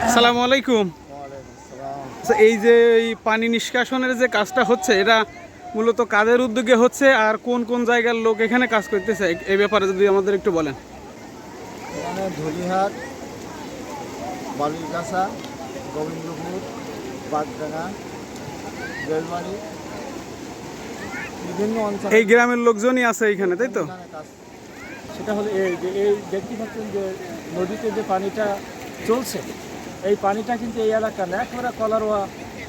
আসসালামু আলাইকুম। আচ্ছা, এই যে এই পানি নিষ্কাশনের যে কাজটা হচ্ছে এটা মূলত কাদের উদ্যোগে হচ্ছে আর কোন কোন জায়গার লোক এখানে কাজ করতেছে? এই- ব্যাপারে যদি আমাদের একটু বলেন। এখানে ধলিহাট গোবিন্দপুর বাগডাঙ্গা বেলবাড়ি বিভিন্ন অঞ্চলে এই গ্রামের লোকজনই আছে এখানে তাই তো? সেটা হলো এই যে এই দেখতে পাচ্ছেন যে নদীতে যে পানিটা চলছে এই পানিটা কিন্তু এই এলাকা না একেবারে কলারোয়া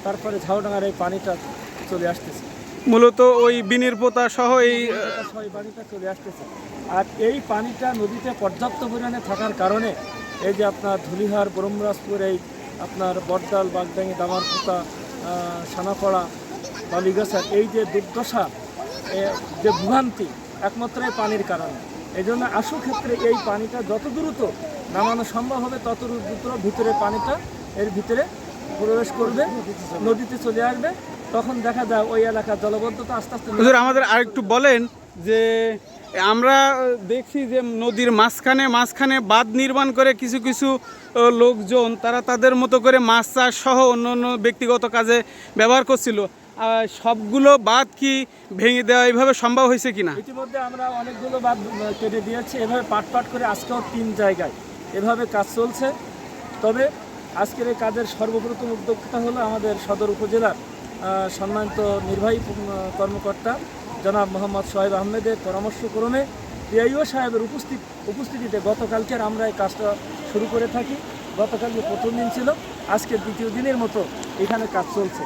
তারপরে ঝাউডাঙ্গার এই পানিটা চলে আসতেছে। মূলত ওই বিনির পোতা সহ এই পানিটা চলে আসতেছে। আর এই পানিটা নদীতে পর্যাপ্ত পরিমাণে থাকার কারণে এই যে আপনার ধুলিহার ব্রহ্মরাজপুর এই আপনার বটডাল বাগডাঙ্গি দামারপুতা সানাপাড়া বালিগাছার এই যে দুর্দশা যে ভোগান্তি একমাত্র এই পানির কারণে। এই জন্য আশু ক্ষেত্রে এই পানিটা যত দ্রুত নামানো সম্ভব হবে, তত দ্রুত ভিতরে পানিটা এর ভিতরে প্রবেশ করবে, নদীতে চলে আসবে। তখন দেখা যায় ওই এলাকার জলবদ্ধতা আস্তে আস্তে আমাদের আরেকটু বলেন যে আমরা দেখছি যে নদীর মাঝখানে মাঝখানে বাঁধ নির্মাণ করে কিছু কিছু লোকজন তারা তাদের মতো করে মাছ চাষ সহ অন্য অন্য ব্যক্তিগত কাজে ব্যবহার করছিল। সবগুলো বাঁধ কি ভেঙে দেওয়া এইভাবে সম্ভব হয়েছে কিনা? ইতিমধ্যে আমরা অনেকগুলো বাদ কেটে দিয়েছি। এভাবে পাট পাট করে আজকেও তিন জায়গায়। এভাবে কাজ চলছে। তবে আজকের এই কাজের সর্বপ্রথম উদ্যোক্তা হলো আমাদের সদর উপজেলার সম্মানিত নির্বাহী কর্মকর্তা জনাব মোহাম্মদ সোহেব আহমেদের পরামর্শক্রমে পিআইও সাহেবের উপস্থিত, উপস্থিতিতে গতকালকের আমরা এই কাজটা শুরু করে থাকি। গতকালকে প্রথম দিন ছিল। আজকে দ্বিতীয় দিনের মতো এখানে কাজ চলছে।